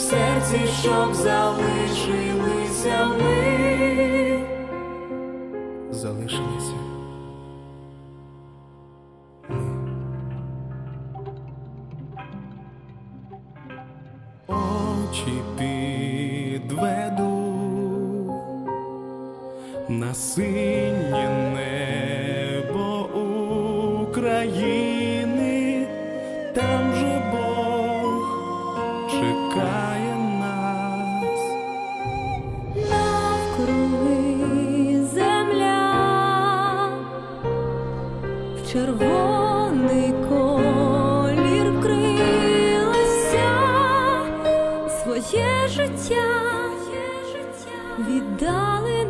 в серці, щоб залишилися ми, залишилися. очі підведу на синє небо України, там червоний колір вкрилася, своє життя віддали